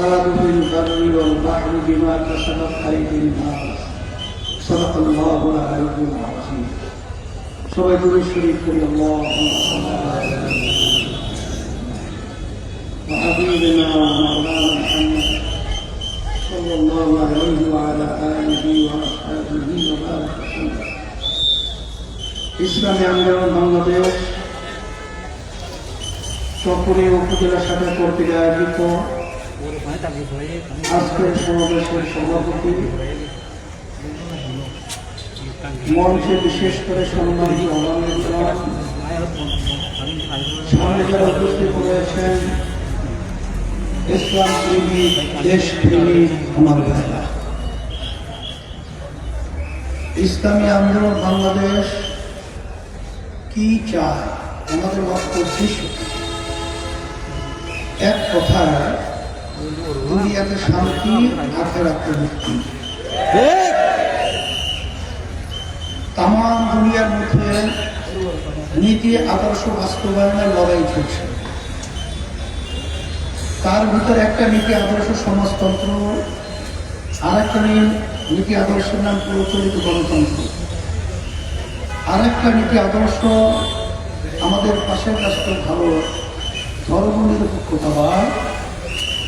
والفساد في البر والبحر بما كسبت أيدي الناس صدق الله العلي العظيم সবাই দূরে শরীফ করি আল্লাহ وحبيبنا ومولانا محمد صلى الله عليه وعلى آله وأصحابه وبارك وسلم ইসলামী আন্দোলন বাংলাদেশ চকরি উপজেলা শাখা কর্তৃক আয়োজিত মঞ্চে বিশেষ করে সম্মানিত উপস্থিত রয়েছেন ইসলাম প্রেমী ইসলামী আন্দোলন বাংলাদেশ কি চায়? আমাদের লক্ষ্য উদ্দেশ্য এক কথায় দুনিয়াতে শান্তি আখেরাতে মুক্তি। তাম দুনিয়ার মধ্যে নীতি আদর্শ বাস্তবায়নের লড়াই চলছে। তার ভিতরে একটা নীতি আদর্শ সমাজতন্ত্র আর একটা নীতি আদর্শের নাম প্রচলিত গণতন্ত্র। আর একটা নীতি আদর্শ আমাদের পাশের রাষ্ট্র ভালো ধর্ম নিরপেক্ষতাবাদ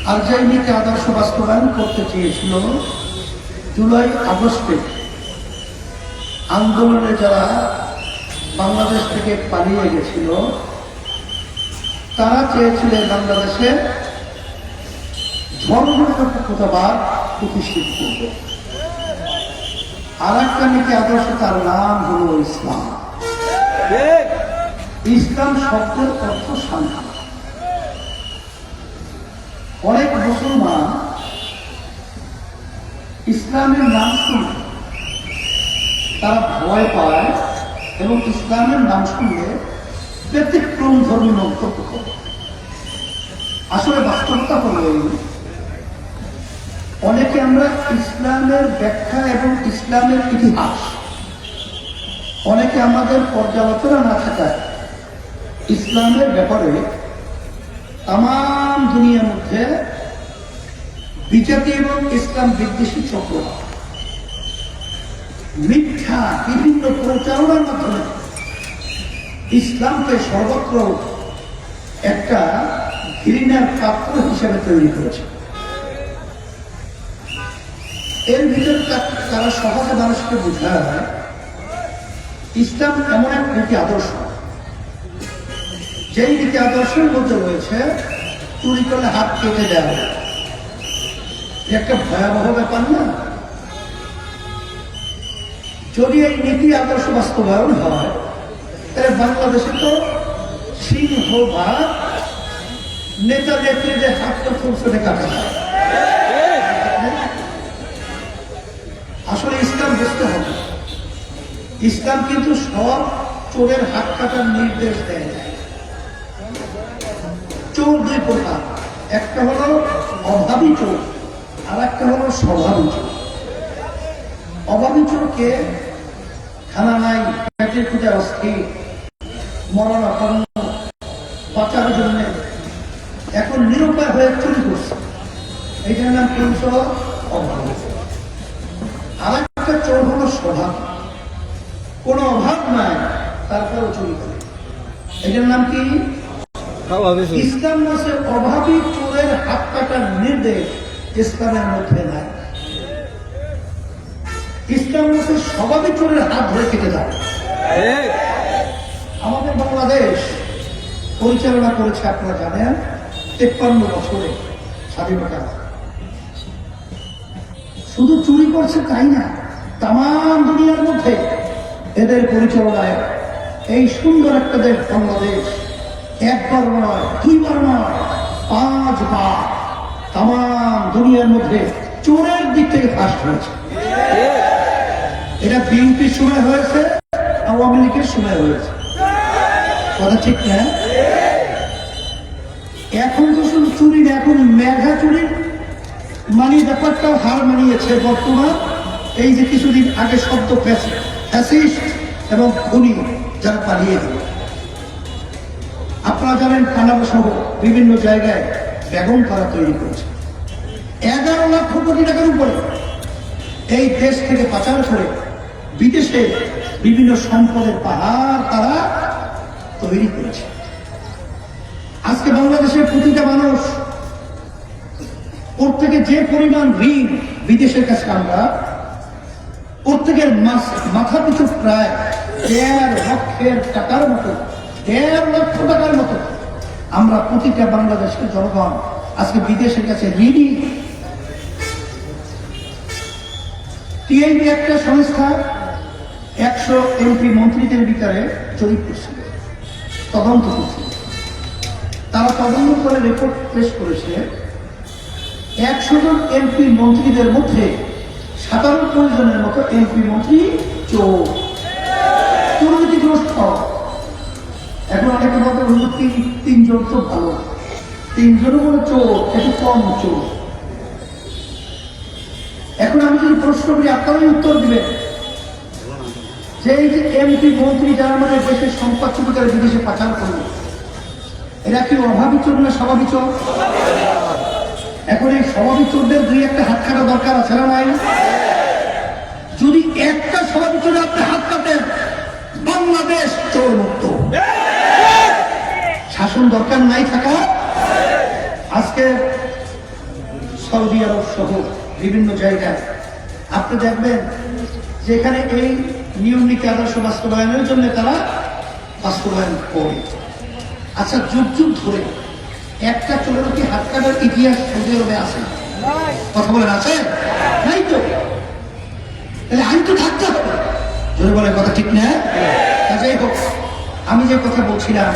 আর যে নীতি আদর্শ বাস্তবায়ন করতে চেয়েছিল, জুলাই আগস্টে আন্দোলনে যারা বাংলাদেশ থেকে পালিয়ে গেছিল, তারা চেয়েছিলেন বাংলাদেশে ধর্মনিরপেক্ষতাবাদ প্রতিষ্ঠিত করবে। আর একটা নীতি আদর্শ, তার নাম হল ইসলাম। ইসলাম শব্দের অর্থ শান্তি। অনেক মুসলমান ইসলামের নাম শুনে তারা ভয় পায় এবং ইসলামের নাম শুনলে ব্যতিক্রম ধর্মী মন্তব্য করে। আসলে বাস্তবতা হল অনেকে আমরা ইসলামের ব্যাখ্যা এবং ইসলামের ইতিহাস, অনেকে আমাদের পর্যালোচনা না থাকায় ইসলামের ব্যাপারে তাম দুনিয়ার মধ্যে বিজেপি এবং ইসলাম বিদ্বেষী চক্র। মিথ্যা, বিভিন্ন প্রচারণার মাধ্যমে ইসলামকে সর্বত্র একটা ঘৃণার পাত্র হিসেবে তৈরি করেছে। এর ভিতরে তারা সহজে মানুষকে বোঝায়, ইসলাম এমন এক আদর্শ। যেই নীতি আদর্শের মধ্যে রয়েছে, চুরি করলে হাত কেটে দেওয়া একটা ভয়াবহ ব্যাপার না? যদি এই নীতি আদর্শ বাস্তবায়ন হয়, তাহলে বাংলাদেশে তো সিংহ বা নেতা নেত্রীদের হাতটা ফুলসনে কাটা আসলে ইসলাম বুঝতে হবে। ইসলাম কিন্তু সব চোরের হাত কাটার নির্দেশ দেয় চোর দুই প্রকার। একটা হলো অভাবী চোর আর একটা হলো স্বভাবী চোর। অভাবী চোরকে খানা নাই পেটের খুঁজে অস্থির মরণাপন্ন বাঁচার জন্য এখন নিরুপায় হয়ে চুরি করছে। এইটার নাম পুরুষ অভাব আর একটা চোর হলো স্বভাব। কোনো অভাব নাই, তারপরেও চুরি করে। এটার নাম কি? ইসলাম মাসে অভাবী চোরের হাত কাটার নির্দেশ ইসলামের মধ্যে নাই। ইসলাম মাসে স্বভাবী চোরের হাত ধরে কেটে দাও। আমাদের বাংলাদেশ পরিচালনা করেছে আপনারা জানেন তেপ্পান্ন বছরে স্বাধীনতা শুধু চুরি করছে তাই না তাম দুনিয়ার মধ্যে এদের পরিচালনায় এই সুন্দর একটা দেশ বাংলাদেশ একবার নয়, দুইবার নয়, পাঁচবার তাম দুনিয়ার মধ্যে চোরের দিক থেকে ফার্স্ট হয়েছে। এটা বিএনপির সময় হয়েছে, আওয়ামী লীগের সময় হয়েছে। কথা ঠিক না? এখন তো শুধু চুরি না এখন মেঘা চুরির মানে ব্যাপারটাও হার মানিয়েছে বর্তমান। এই যে কিছুদিন আগে শব্দ ফ্যাসিস্ট এবং খুনি যারা পালিয়ে গেল। আপনারা জানেন কানাডা সহ বিভিন্ন জায়গায় বেগম তারা তৈরি করেছে। এগারো লক্ষ কোটি টাকার উপরে এই দেশ থেকে পাচার করে বিদেশে বিভিন্ন সম্পদের পাহাড় তারা তৈরি করেছে। আজকে বাংলাদেশের প্রতিটা মানুষ, প্রত্যেকে যে পরিমাণ ঋণ বিদেশের কাছে আমরা, প্রত্যেকের মাস- মাথা পিছু প্রায় দেড় লক্ষের টাকার মতো দেড় লক্ষ টাকার মতো। আমরা প্রতিটা বাংলাদেশকে জনগণ আজকে বিদেশের কাছে ঋণী। টিআইবি একটা সংস্থা, একশো এমপি মন্ত্রীদের ভিতরে জরিপ করছিল, তদন্ত করছিল। তারা তদন্ত করে রিপোর্ট পেশ করেছে, একশো জন এমপি মন্ত্রীদের মধ্যে সাতানব্বই জনের মতো এমপি মন্ত্রী চোর দুর্নীতিগ্রস্ত। এখন অনেকে বলতে তিন, তিনজন তো ভালো। তিনজনও বলে চোর, একটু কম চোর। এখন আমি যদি প্রশ্ন করি, আপনারাই উত্তর দিবেন। এই যে এমপি, মন্ত্রী যারা আমাদের দেশের সম্পদ বিদেশে পাচার এরা কি অভাবী চোর না স্বাভাবিক চোর? এখন এই স্বাভাবিক চোরদের দুই একটা হাত কাটা দরকার আছে না নাই? যদি একটা স্বাভাবিক চোরে আপনি হাত কাটেন, বাংলাদেশ চোর মুক্ত শাসন দরকার নাই থাকা। আজকে সৌদি আরব সহ বিভিন্ন জায়গায় আপনি দেখবেন যেখানে এই নিয়ম নীতি আদর্শ বাস্তবায়নের জন্য তারা বাস্তবায়ন করে। আচ্ছা যুগ যুগ ধরে একটা চোরের কি হাত কাটার ইতিহাস সৌদি আরবে আছে। কথা বলেন, আছে? নাই তো? তাহলে আইন তো থাকতে হবে। যদি বলে কথা ঠিক না? যাই হোক। আমি যে কথা বলছিলাম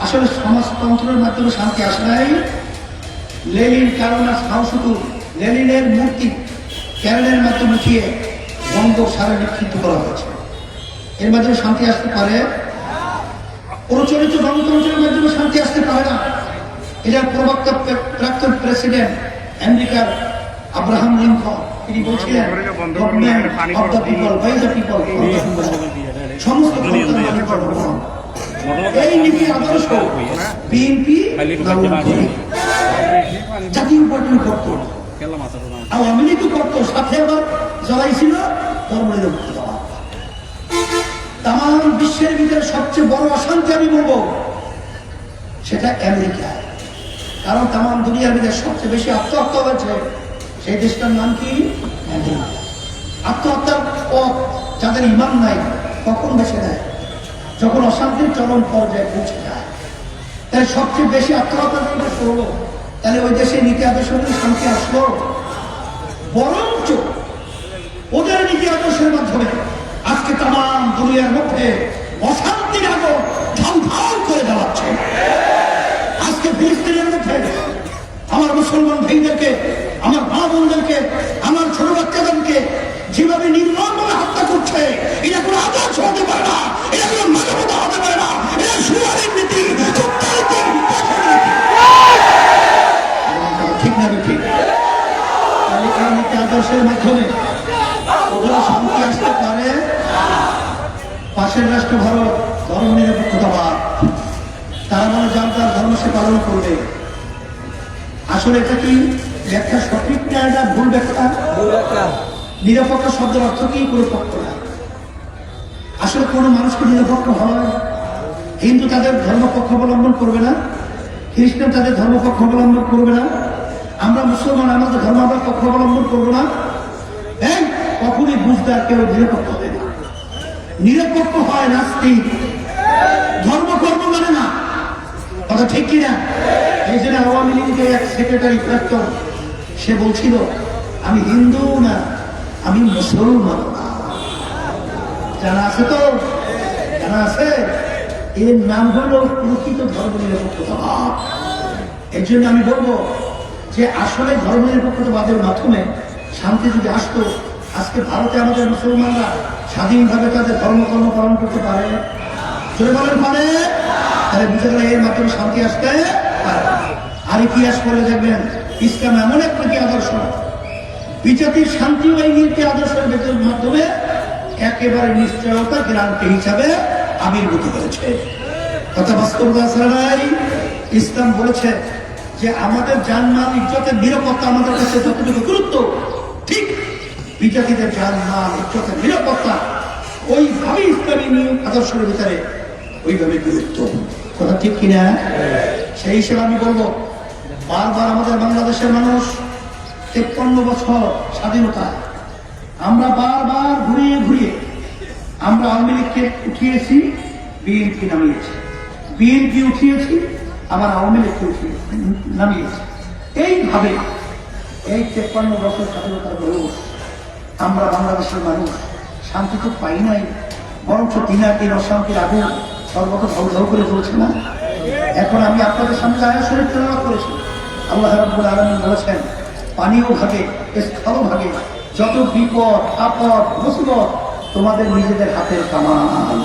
আসলে সমাজতন্ত্রের মাধ্যমে শান্তি আসে নাই। লেলিন কারণা সাহসুতু লেলিনের মূর্তি ক্যারেলের মাধ্যমে উঠিয়ে বঙ্গোপসাগরে নিক্ষিপ্ত করা হয়েছে। এর মাধ্যমে শান্তি আসতে পারে। প্রচলিত গণতন্ত্রের মাধ্যমে শান্তি আসতে পারে না। এটার প্রবক্তা প্রা- প্রাক্তন প্রেসিডেন্ট আমেরিকার আব্রাহাম লিঙ্কন তিনি বলছিলেন government of the people by the. People সমস্ত। এই নীতি আদর্শ বিএনপি জাতীয় পার্টি করতো। আওয়ামী লীগ করতো সাথে আবার যারাই ছিল তাম বিশ্বের ভিতরে সবচেয়ে বড় অশান্তি আমি বলব সেটা আমেরিকা। কারণ তাম দুনিয়ার ভিতরে সবচেয়ে বেশি আত্মহত্যা হয়েছে সেই দেশটার নাম কি? আমেরিকা। আত্মহত্যার পথ যাদের ইমান নাই কখন বেছে নেয়। যখন অশান্তির চরম পর্যায়ে পৌঁছে যায়। তাই সবচেয়ে বেশি আত্মহত্যা যদি হলো তাহলে ওই দেশে নীতি আদর্শ শান্তি আসলো। বরঞ্চ ওদের নীতি আদর্শের মাধ্যমে আজকে তাম দুনিয়ার মধ্যে অশান্তির আগুন ঝাল করে দেওয়াচ্ছে আজকে ফিলিস্তিনের মধ্যে আমার মুসলমান ভাইদেরকে, আমার মা বোনদেরকে, আমার ছোট বাচ্চাদেরকে যেভাবে নির্মমভাবে রাষ্ট্র ভারত ধর্ম নিরপেক্ষতাবাদ তারা মানে যার তার ধর্ম সে পালন করবে। আসলে এটা কি ব্যাখ্যা সঠিক না এটা ভুল ব্যাখ্যা? নিরপেক্ষ শব্দের অর্থ কি? কোনো পক্ষ না। আসলে কোনো মানুষকে নিরপেক্ষ হয় হিন্দু তাদের ধর্মপক্ষ অবলম্বন করবে না। খ্রিস্টান তাদের ধর্মপক্ষ অবলম্বন করবে না। আমরা মুসলমান আমাদের ধর্ম আমরা পক্ষ অবলম্বন করব না। হ্যাঁ কখনই বুঝতে আর কেউ নিরপেক্ষ নিরপেক্ষ হয় নাস্তিক। ধর্ম কর্ম মানে না। কথা ঠিক কিনা এই জন্য আওয়ামী লীগের এক সেক্রেটারি প্রাক্তন, সে বলছিল, আমি হিন্দু না, আমি মুসলমান জানা আছে তো? জানা আছে? এর নাম হলো প্রকৃত ধর্ম নিরপেক্ষতাবাদ এর জন্য আমি বলব যে আসলে ধর্ম নিরপেক্ষতাবাদের মাধ্যমে শান্তি যদি আসতো আজকে ভারতে আমাদের মুসলমানরা স্বাধীনভাবে তাদের ধর্মকর্ম পালন করতে পারে জোরে বলেন পারে? তাহলে বুঝে গেলে এর মাধ্যমে শান্তি আসতে পারে আর ইতিহাস করে দেখবেন, ইসলাম এমন এক প্রতি আদর্শ। বিজাতির শান্তি এই নীতি আদর্শের ভেতরের মাধ্যমে একেবারে নিশ্চয়তা গ্রান্তি হিসাবে আবির্ভূত হয়েছে। কথা বাস্তবতা ছাড়াই ইসলাম বলেছে যে আমাদের জানমাল, ইজ্জতের নিরাপত্তা আমাদের কাছে যতটুকু গুরুত্ব, ঠিক বিজাতিদের জানমাল ইজ্জতের নিরাপত্তা ওইভাবে ইসলামী আদর্শের ভিতরে ওইভাবে গুরুত্ব। কথা ঠিক কিনা সেই হিসেবে আমি বলব, বারবার আমাদের বাংলাদেশের মানুষ তেপ্পান্ন বছর স্বাধীনতা, আমরা বারবার ঘুরিয়ে ঘুরিয়ে, আমরা আওয়ামী লীগকে উঠিয়েছি, বিএনপি নামিয়েছি। বিএনপি উঠিয়েছি, আবার আওয়ামী লীগকে উঠিয়ে নামিয়েছি। এইভাবে এই তেপ্পান্ন বছর স্বাধীনতার বয়স আমরা বাংলাদেশের মানুষ, শান্তি তো পাই নাই, বরঞ্চ দিনার দিন অশান্তির আগুন সর্বত ধাউ করে চলছে না? এখন আমি আপনাদের সামনে আয়া শরীর তেলাওয়াত করেছি। আল্লাহ রাব্বুল আলামিন বলেছেন পানীয় ভাগে স্থল ভাগে, যত বিপদ, আপদ, মুসিবত, তোমাদের নিজেদের হাতের কামান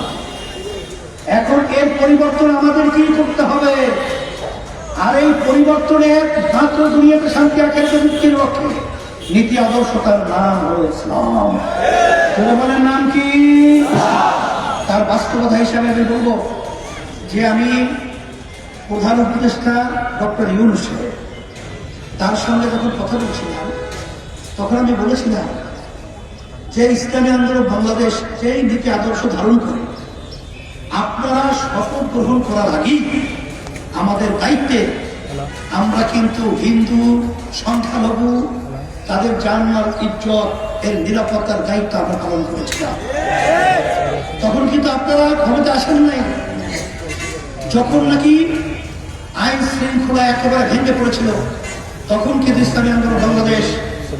এখন এর পরিবর্তন আমাদের কি করতে হবে। আর এই পরিবর্তনে মাত্র দুনিয়াতে শান্তি আকারে মুক্তির লক্ষ্যে? নীতি আদর্শ তার নাম হল ইসলাম। জনগণের নাম কি? তার বাস্তবতা হিসাবে আমি বলব যে আমি প্রধান উপদেষ্টা ডক্টর ইউনুস তার সঙ্গে যখন কথা বলছিলাম, তখন আমি বলেছিলাম যে ইসলামী আন্দোলন বাংলাদেশ যেই নীতি আদর্শ ধারণ করে, আপনারা শপথ গ্রহণ করার আগেই আমাদের দায়িত্বে আমরা কিন্তু হিন্দু, সংখ্যালঘু তাদের জানমাল, ইজ্জত, এর নিরাপত্তার দায়িত্ব আমরা পালন করেছিলাম। তখন কিন্তু আপনারা ক্ষমতা আসেন নাই। যখন নাকি আইন শৃঙ্খলা একেবারে ভেঙে পড়েছিল, তখন কিন্তু ইসলামী আন্দোলন বাংলাদেশ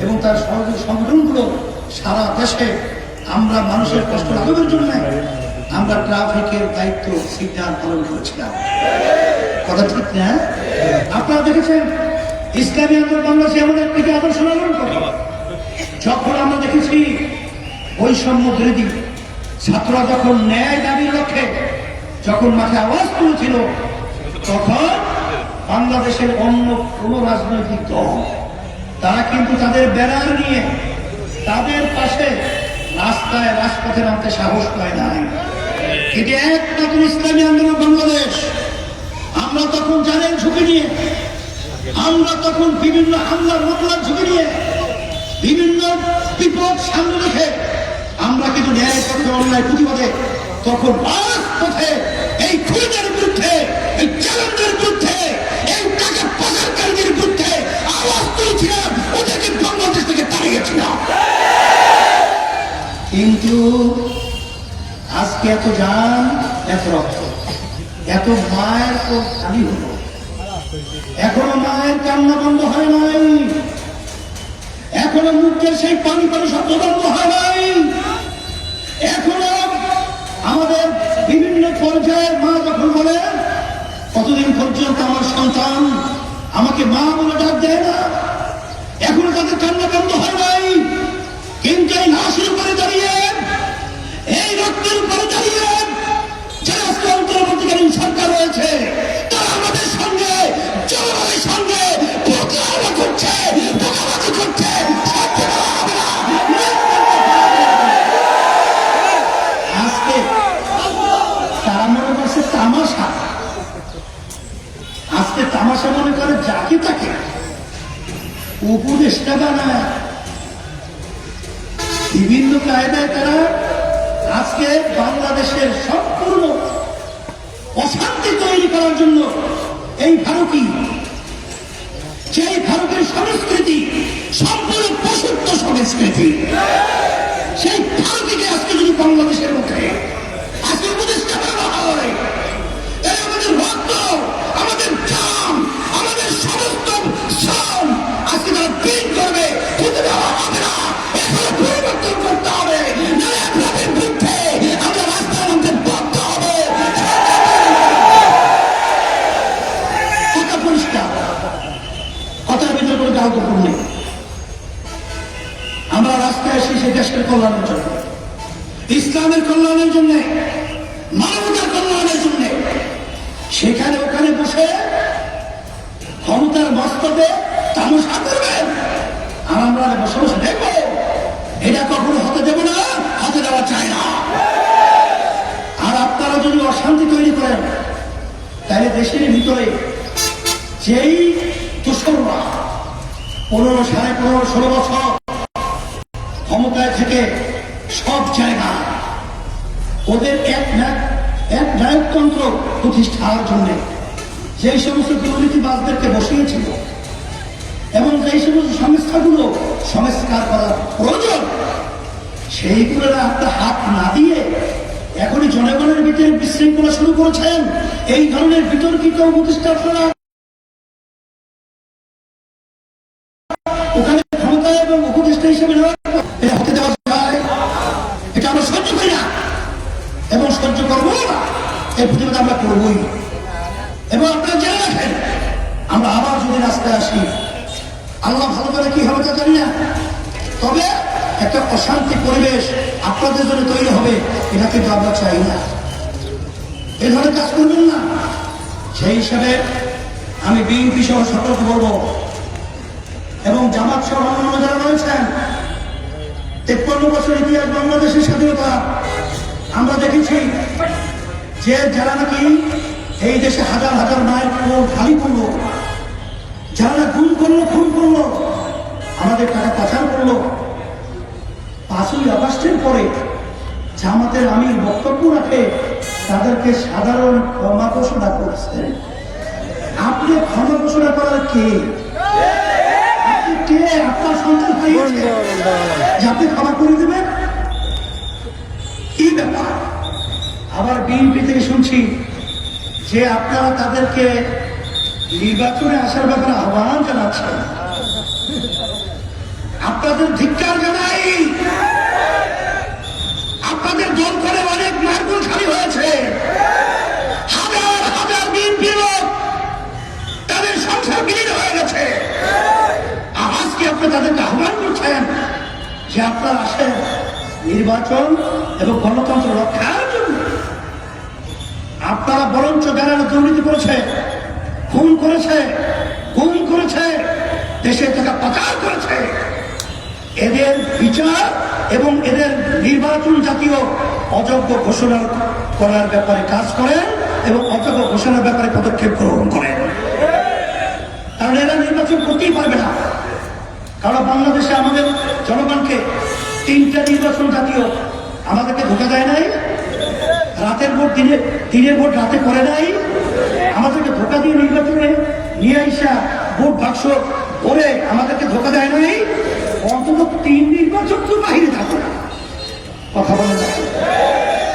এবং তার সহযোগী সংগঠনগুলো সারা দেশে আমরা মানুষের কষ্ট লাঘবের জন্য আমরা ট্রাফিকের দায়িত্ব সিদ্ধান পালন করেছিলাম। কথা ঠিক না? আপনারা দেখেছেন ইসলামী আন্দোলন বাংলাদেশ এমন একটি আদর্শ লালন যখন আমরা দেখেছি বৈষম্য বিরোধী। ছাত্ররা যখন ন্যায় দাবির লক্ষ্যে যখন মাঠে আওয়াজ তুলেছিল, তখন বাংলাদেশের অন্য কোন রাজনৈতিক দল, তারা কিন্তু তাদের ব্যানার নিয়ে তাদের পাশে রাস্তায় রাজপথে নামতে সাহস পায় নাই। এটি একমাত্র ইসলামী আন্দোলন বাংলাদেশ। আমরা তখন জানেন ঝুঁকি নিয়ে আমরা তখন বিভিন্ন হামলার মামলার ঝুঁকি নিয়ে বিভিন্ন বিপদ সামনে রেখে আমরা কিন্তু ন্যায় পথে, অন্যায় প্রতিবাদে তখন রাজপথে এই খুনিদের বিরুদ্ধে, এই চ্যালেঞ্জের বিরুদ্ধে, এই টাকা পাচারকারীদের বিরুদ্ধে আওয়াজ তুলেছিলাম, ওদেরকে বাংলাদেশ থেকে কিন্তু আজকে এত জান, এত রক্ত, এত মায়ের খালি হলো। এখনও মায়ের কান্না বন্ধ হয় নাই। এখনও মুখের সেই পানি পানি শব্দ বন্ধ হয় নাই। এখনও আমাদের বিভিন্ন পর্যায়ের মা যখন বলে, কতদিন পর্যন্ত আমার সন্তান আমাকে মা বলে ডাক দেয় না? এখনও তাদের কান্না বন্ধ হয় নাই। কিন্তু এই লাশের উপরে দাঁড়িয়ে, এই রক্তের উপরে দাঁড়িয়ে যারা আজকে অন্তর্বর্তীকালীন সরকার রয়েছে আজকে তামাশা মনে করে যাকে তাকে। উপদেশটা বানায়। বিভিন্ন কায়দায় তারা আজকে বাংলাদেশের সম্পূর্ণ অশান্তি তৈরি করার জন্য এই ভারতী সেই ভারতের সংস্কৃতি সম্পূর্ণ পশুত্ব সংস্কৃতি, সেই ভারতীকে আজকে যদি বাংলাদেশের মধ্যে আজকে উপদেশটা বানানো হয় আমরা রাস্তায় এসেছি দেশের কল্যাণের জন্য। ইসলামের কল্যাণের জন্য মানবতার কল্যাণের জন্য সেখানে ওখানে বসে ক্ষমতার মস্তকে তামসা করবেন আর আমরা বসে বসে দেখব এটা কখনো হতে দেব না হতে দেওয়া চায় না আর আপনারা যদি যেই দোসররা পনেরো সাড়ে পনেরো ষোলো বছর ক্ষমতায় থেকে সব জায়গা ওদের এক এক নায়কতন্ত্র প্রতিষ্ঠার জন্য যেই সমস্ত দুর্নীতিবাজদেরকে বসিয়েছিল এবং যেই সমস্ত সংস্থাগুলো সংস্কার করা প্রয়োজন, সেইগুলোর আপনার হাত না দিয়ে এখনই জনগণের ভিতরে বিশৃঙ্খলা শুরু করেছেন। এই ধরনের বিতর্কিত আপনারা ওখানে ক্ষমতা এবং উপদেষ্টা হিসেবে নেওয়া এটা হতে দেওয়া যায় এটা আমরা সহ্য করি না এবং সহ্য করব না এই প্রতিবাদ আমরা করবই। এবং আপনারা জেনে রাখেন, আমরা আবার যদি রাস্তায় আসি, আল্লাহ ভালো করে কি হবে তা জানি না। তবে একটা অশান্তি পরিবেশ আপনাদের জন্য তৈরি হবে, এটা কিন্তু আমরা চাই না। এ ধরনের কাজ করবেন না। সেই হিসাবে আমি বিএনপি সহ সতর্ক বলব, এবং জামাত সহ অন্যান্য যারা রয়েছেন, তেপ্পান্ন বছর ইতিহাস বাংলাদেশের স্বাধীনতা, আমরা দেখেছি যে যারা নাকি এই দেশে হাজার হাজার মায়ের কোল খালি করল যারা না গুম করল, খুন করল। আমাদের টাকা পাচার করল। পাঁচই আগস্টের পরে জামাতের আমি বক্তব্য রাখে, তাদেরকে সাধারণ ক্ষমা ঘোষণা করছে। আপনি ক্ষমা ঘোষণা করার কে? কে? আপনার সন্তান হারিয়েছে? ক্ষমা করে দেবেন কি ব্যাপার? আবার বিএনপি থেকে শুনছি যে আপনারা তাদেরকে নির্বাচনে আসার ব্যাপারে আহ্বান জানাচ্ছেন। আপনাদের ধিক্কার জানাই। আপনাদের দল করে অনেক মার্গুল খালি হয়েছে। হয়ে আপনি তাদেরকে আহ্বান করছেন যে আপনারা আসেন নির্বাচন এবং গণতন্ত্র রক্ষার জন্য আপনারা বরঞ্চ যারা দুর্নীতি করেছে। খুন করেছে। গুম করেছে। দেশের টাকা পাচার করেছে। এদের বিচার এবং এদের নির্বাচন জাতীয় অযোগ্য ঘোষণা করার ব্যাপারে কাজ করেন এবং অযোগ্য ঘোষণার ব্যাপারে পদক্ষেপ গ্রহণ করেন। কারণ এরা নির্বাচন করতেই পারবে না। কারণ বাংলাদেশে আমাদের জনগণকে তিনটা নির্বাচন জাতীয় আমাদেরকে ধোকা দেয় নাই। রাতের ভোট দিনে দিনের ভোট রাতে করে নাই। আমাদেরকে ধোকা দিয়ে নির্বাচনে নিয়ে আইসা ভোট বাক্স করে আমাদেরকে ধোকা দেয় নাই, অন্তত তিন নির্বাচন তো বাহিরে থাকো না। কথা বলে না।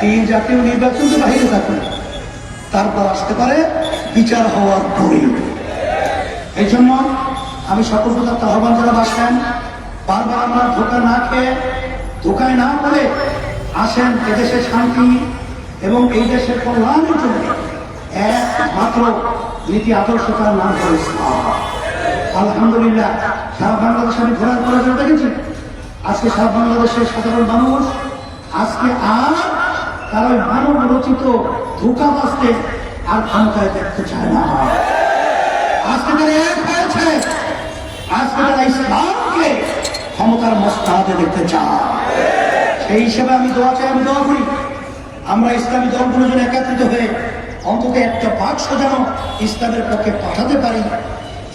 তিন জাতীয় নির্বাচন তো বাহিরে থাকো না। তারপর আসতে পারে বিচার হওয়ার পরে এই জন্য আমি সকল পদার্থ আহ্বান যারা বাসেন বারবার আমরা ধোকা না খেয়ে, ধোকায় না করে আসেন এদেশের শান্তি এবং এই দেশের কল্যাণের জন্য। একমাত্র নীতি আদর্শ তার নাম হল ইসলাম। আলহামদুলিল্লাহ, সারা বাংলাদেশ আমি ঘোরার করার জন্য দেখেছি, আজকে সারা বাংলাদেশের সাধারণ মানুষ, আজকে আর তার ওই মানব রচিত ধোকা বাঁচতে আর ক্ষমতায় দেখতে চায় না। আজকে তারা এক হয়েছে, আজকে তারা ইসলামকে ক্ষমতার মস্তাহাতে দেখতে চায়। সেই হিসেবে আমি দোয়া চাই, আমি দোয়া করি, আমরা ইসলামী দলগুলো যেন একত্রিত হয়ে অন্তত একটা বাক্স যেন ইসলামের পক্ষে পাঠাতে পারি।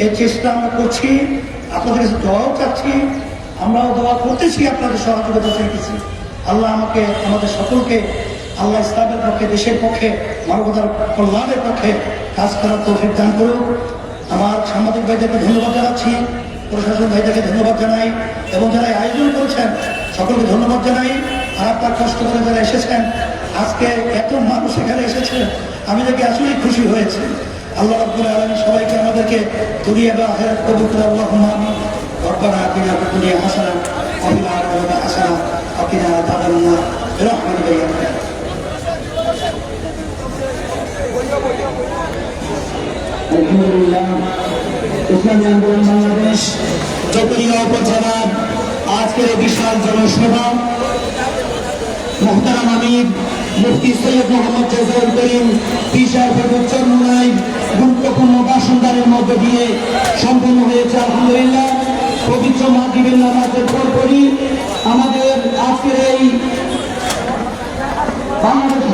এর চেষ্টা আমরা করছি, আপনাদের কাছে দোয়াও চাচ্ছি, আমরাও দোয়া করতেছি, আপনাদের সহযোগিতা চাইতেছি। আল্লাহ আমাকে, আমাদের সকলকে, আল্লাহ ইসলামের পক্ষে, দেশের পক্ষে, মানবতার কল্যাণের পক্ষে কাজ করার তৌফিক দান করুক। আমার সাংবাদিক ভাইদেরকে ধন্যবাদ জানাচ্ছি, প্রশাসন ভাইদেরকে ধন্যবাদ জানাই, এবং যারা এই আয়োজন করেছেন, সকলকে ধন্যবাদ জানাই। আর আপনার কষ্ট করে যারা এসেছেন, আজকে এত মানুষ এখানে এসেছে, আমি দেখে আসলেই খুশি হয়েছে। আল্লাহ আব্দুল আলমী সবাইকে আমাদেরকে তুলিয়া বা আখেরাত কবুতর আল্লাহ মামি রব্বানা আকিনা দুনিয়া হাসানা অবিলা হাসানা আকিনা তাবান্না বিরহমানিকা ইয়া বাংলাদেশ উপজেলার আজকের বিশাল জনসভা মোহতারাম আমির, মুফতি সৈয়দ মোহাম্মদ জেজাউল করিম পিসার ফেরত চন্দ্রাই গুরুত্বপূর্ণ বাসন্দারের মধ্য দিয়ে সম্পন্ন হয়েছে আলহামদুলিল্লাহ। পবিত্র মাদিবের নামাজের পরপরই আমাদের আজকের এই বাংলাদেশ